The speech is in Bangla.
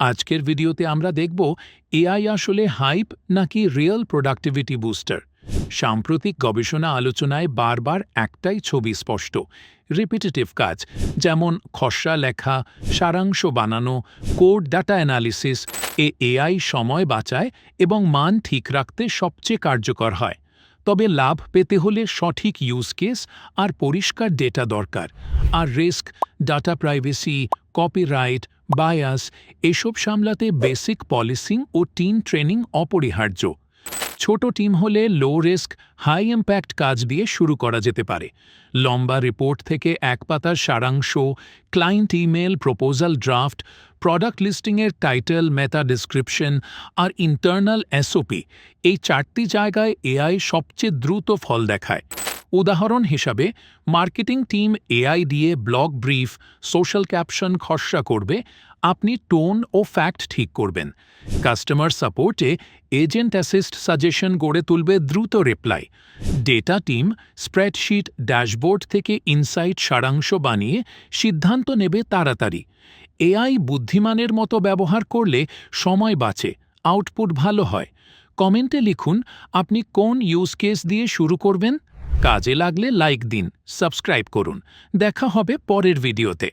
আজকের ভিডিওতে আমরা দেখব এআই আসলে হাইপ নাকি রিয়েল প্রোডাক্টিভিটি বুস্টার। সাম্প্রতিক গবেষণা আলোচনায় বারবার একটাই ছবি স্পষ্ট রিপিটেটিভ কাজ, যেমন খসড়া লেখা, সারাংশ বানানো, কোড ডাটা অ্যানালিসিস, এ এআই সময় বাঁচায় এবং মান ঠিক রাখতে সবচেয়ে কার্যকর হয়। তবে লাভ পেতে হলে সঠিক ইউজ কেস আর পরিষ্কার ডেটা দরকার। আর risk data privacy copyright bias এসব সামলাতে বেসিক পলিসিং ও টিম ট্রেনিং অপরিহার্য। ছোট টিম হলে লো রিস্ক হাই ইম্প্যাক্ট কাজ দিয়ে শুরু করা যেতে পারে। লম্বা রিপোর্ট থেকে এক পাতার সারাংশ client email proposal draft product লিস্টিংয়ের title meta description আর ইন্টারনাল এসওপি এই চারটি জায়গায় এআই সবচেয়ে দ্রুত ফল দেখায়। উদাহরণ হিসাবে, মার্কেটিং টিম এআই দিয়ে ব্লগ ব্রিফ, সোশ্যাল ক্যাপশন খসড়া করবে, আপনি টোন ও ফ্যাক্ট ঠিক করবেন। কাস্টমার সাপোর্টে এজেন্ট অ্যাসিস্ট সাজেশন গড়ে তুলবে দ্রুত reply. Data team spreadsheet dashboard থেকে ইনসাইট সারাংশ বানিয়ে সিদ্ধান্ত নেবে তাড়াতাড়ি। এআই বুদ্ধিমানের মতো ব্যবহার করলে সময় বাঁচে, আউটপুট ভালো হয়। কমেন্টে লিখুন, আপনি কোন ইউজ কেস দিয়ে শুরু করবেন? কাজে লাগলে লাইক দিন সাবস্ক্রাইব করুন। দেখা হবে পরের ভিডিওতে।